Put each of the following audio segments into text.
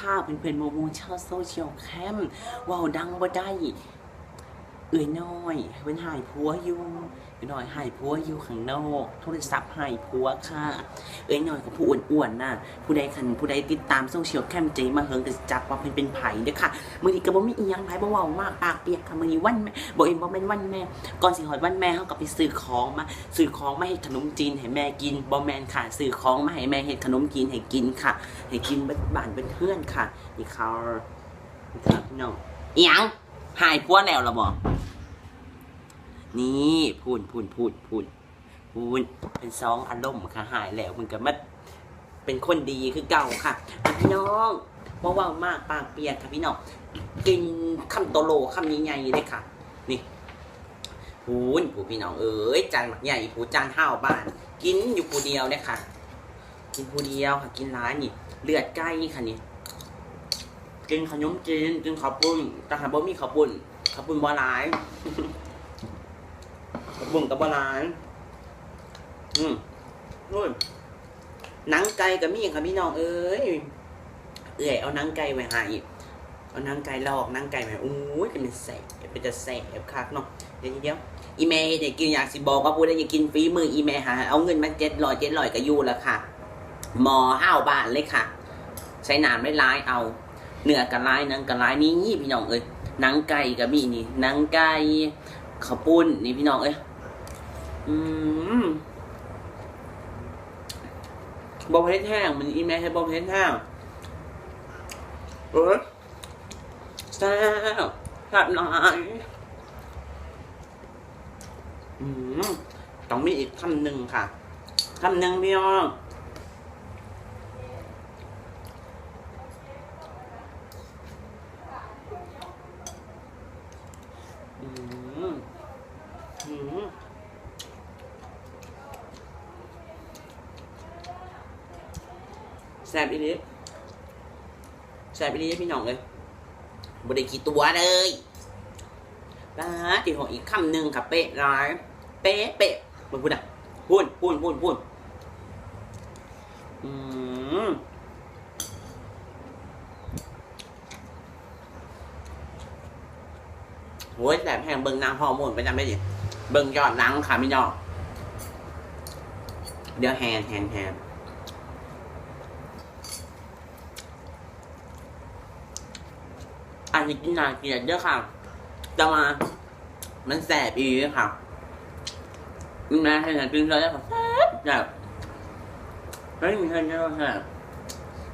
ค่ะเพื่อนๆโมโมชาวโซเชียลแคมว้าวดังบ่ได้ เอ้ยน้อยเป็นหายผัวอยู่เอ้ยน้อยหายผัวอยู่ข้างนอกโทรศัพท์หายผัวค่ะ เอ้ยน้อยกับผู้อ้วนๆน่ะผู้ใดคันผู้ใดติดตามโซเชียลแคมเจมาเฮิงก็สิจักว่าเพิ่นเป็นไผ่เด้อค่ะมือนี้ก็บ่มีอีหยังไผบ่เว้ามากปากเปียกค่ะมือนี้วันแม่บ่เอ็มบ่แม่นวันแม่ก่อนสิฮอดวันแม่เฮาก็ไปซื้อของมาซื้อของมาเฮ็ดขนมจีนให้แม่กินบ่แม่นค่ะซื้อของมาให้แม่เฮ็ดขนมจีนให้กินค่ะ ให้กินเบิดบ้านเบิดเพื่อนค่ะนี่เขานี่ครับน้องอีหยังหายผัวแล้วล่ะบ่ นี่พูนพูนพูนพูนพูนเป็นซองอารมณ์ค่ะหายแล้วมันก็มาเป็นคนดีคือเก่าค่ะพี่น้องว่าว่ามากปากเปียกค่ะพี่น้องกินคำโตโลคำใหญ่ๆเลยค่ะ นี่พูนผู้พี่น้องเอ้ยจานหมักใหญ่ผู้จานห้าวบ้าน กินอยู่ผู้เดียวเนี่ยค่ะ กินผู้เดียวค่ะกินร้านนี่เลือดไก่ค่ะนี่กินขนมจีนกินข้าวปุ้นแต่หากบ่มีข้าวปุ้นข้าวปุ้นบ่หลาย บุ่งกับบหลาน อืมนู่นหนังไก่กับมีค่ะพี่น้องเอ้ยเอื่อยเอาหนังไก่ไว้หายเอานังไก่ลอกนังไก่ไว้อู้ยเป็นแสบเป็นจะแสบคักเนาะเดี๋ยวเดี๋ยวอีเมย์เนี่ยกินอยากสิบอกว่าพูดได้อยากกินฟรีมืออีเมย์หาเอาเงินมาเจ็ดร้อยเจ็ดร้อยก็อยู่แล้วค่ะหมอห้าวบาทเลยค่ะ ใช้น้ำไม่ร้ายเอาเนื้อกันร้ายนังกันร้ายนี่พี่น้องเอ้ยนังไก่กับมีนี่นังไก่ข้าวปุ้นนี่พี่น้องเอ้ย อืมบอเพชรแห้งมันอีเมลให้บอเพชรแห้งเออแซ่บแซ่บหน่อยอืมต้องมีอีกคำหนึ่งค่ะคำหนึ่งพี่น้องอืมอืม แซบอีนี้แซบอีนี้พี่น้องเลยบริกี่ตัวเลยนะจีหัวอีกคำหนึ่งค่ะเป๊ะร้ายเป๊ะเป๊ะมึงพูดอะพูดพูดพูดพูดอืมโอ้ยแสบแห้งเบิ่งนางฮอร์โมนไปจำได้ดิเบิ่งยอดหนังค่ะพี่น้องเดี๋ยวแฮนแฮนแฮน อันนี้กินนาเกลียดเยอะค่ะ แต่ว่ามันแสบอีกค่ะนี่นะให้ฉันกินเลยแล้วแบแบบเฮ้ยมีใครเยอะค่ะ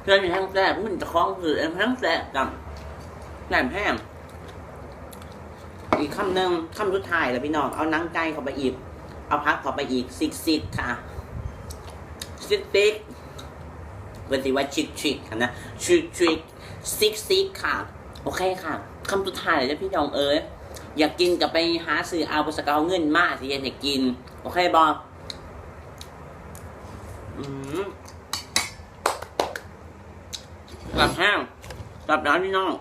เพื่อมีทั้งแสบมันจะคล้องสื่อทั้งแสบกับแหลมแห้งอีกคำหนึ่งคำสุดท้ายแล้วพี่น้องเอานังไก่เข้าไปอีก เอาพักเข้าไปอีกซิกซิกค่ะซิกซิกเป็นสิว่าชิกชิกนะชิกชิกซิกซิกค่ะ โอเคค่ะคำสุดท้ายเลยนะพี่น้องเอ๋ยอยากกินกับไปหาซื้อเอาบสกเอาเงินมาสิอยากกิน โอเคบออืมกลับแห้งกลับร้านพี่น้อง